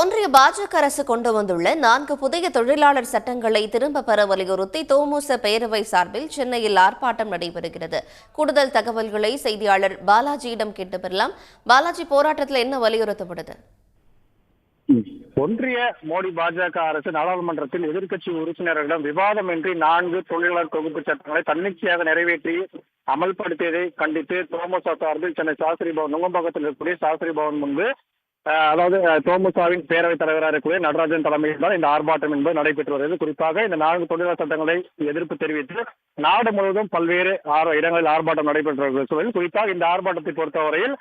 ஒன்றிய பாஜக அரசு கொண்டு வந்துள்ள நான்கு புதிய தொழிலாளர் சட்டங்களை திரும்ப பெற வலியுறுத்தி தோமுச பேரவை சார்பில் சென்னையில் ஆர்ப்பாட்டம் நடைபெறுகிறது. கூடுதல் தகவல்களை செய்தியாளர் பாலாஜியிடம் கேட்டு பெறலாம். பாலாஜி போராட்டத்தில் என்ன வலியுறுத்தப்படுது? ஒன்றிய மோடி பாஜக அரசு நாடாளுமன்றத்தில் எதிர்க்கட்சி உறுப்பினர்களிடம் விவாதமின்றி நான்கு தொழிலாளர் தொகுப்பு சட்டங்களை தன்னிச்சையாக நிறைவேற்றி அமல்படுத்தியதை கண்டித்து தோமுசா சார்பில் சென்னை சாஸ்திரி பவன் நுங்கம்பாக்கத்தில் இருக்கக்கூடிய சாஸ்திரி பவன் முன்பு அதாவது தோமுசாவின் பேரவைத் தலைவராக இருக்கக்கூடிய நடராஜன் தலைமையில் தான் இந்த ஆர்ப்பாட்டம் என்பது நடைபெற்று வருகிறது. குறிப்பாக இந்த நான்கு தொழிலாளர் சட்டங்களை எதிர்ப்பு தெரிவித்து நாடு முழுவதும் பல்வேறு இடங்களில் ஆர்ப்பாட்டம் நடைபெற்று வருகிற சூழலில் குறிப்பாக இந்த ஆர்ப்பாட்டத்தை பொறுத்தவரையில்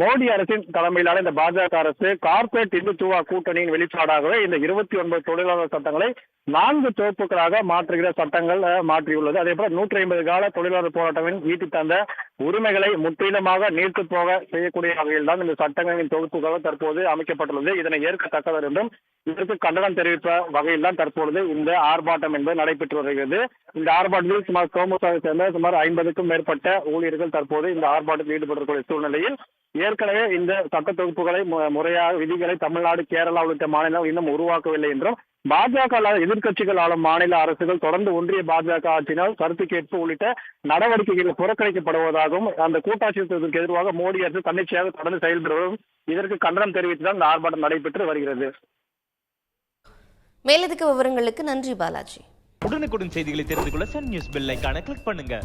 மோடி அரசின் தலைமையிலான இந்த பாஜக அரசு கார்ப்பரேட் இந்துத்துவா கூட்டணியின் வெளிப்பாடாகவே இந்த இருபத்தி ஒன்பது தொழிலாளர் சட்டங்களை நான்கு தொகுப்புகளாக மாற்றுகிற சட்டங்கள் மாற்றியுள்ளது. அதே போல நூற்றி ஐம்பது கால தொழிலாளர் போராட்டங்களின் ஈட்டி தந்த உரிமைகளை முற்றிலுமாக நீர்த்து போக செய்யக்கூடிய வகையில் தான் இந்த சட்டங்களின் தொகுப்புகள் தற்போது அமைக்கப்பட்டுள்ளது. இதனை ஏற்கத்தக்கவர் என்றும் இதற்கு கண்டனம் தெரிவித்த வகையில் தான் தற்பொழுது இந்த ஆர்ப்பாட்டம் என்பது நடைபெற்று வருகிறது. இந்த ஆர்ப்பாட்டத்தில் சுமார் கோமுசாவை சேர்ந்த சுமார் ஐம்பதுக்கும் மேற்பட்ட ஊழியர்கள் தற்போது இந்த ஆர்ப்பாட்டத்தில் ஈடுபட்டிருக்கூடிய சூழ்நிலையில் ஏற்கனவே இந்த சட்ட தொகுப்புகளை முறையாக விதிகளை தமிழ்நாடு கேரளா உள்ளிட்ட மாநிலம் இன்னும் உருவாக்கவில்லை என்றும் பாஜக அல்லாத எதிர்க்கட்சிகள் ஆளும் மாநில அரசுகள் தொடர்ந்து ஒன்றிய பாஜக ஆட்சியினால் கருத்து கேட்பு உள்ளிட்ட நடவடிக்கைகள் புறக்கணிக்கப்படுவதாகவும் அந்த கூட்டாட்சியத்திற்கு எதிராக மோடி அரசு தன்னிச்சையாக தொடர்ந்து செயல்படுவதும் இதற்கு கண்டனம் தெரிவித்துதான் இந்த ஆர்ப்பாட்டம் நடைபெற்று வருகிறது. மேலதிக விவரங்களுக்கு நன்றி பாலாஜி. உடனுக்குடன் செய்திகளை தெரிந்து கொள்ள சன் நியூஸ் பெல் ஐகானை கிளிக் பண்ணுங்க.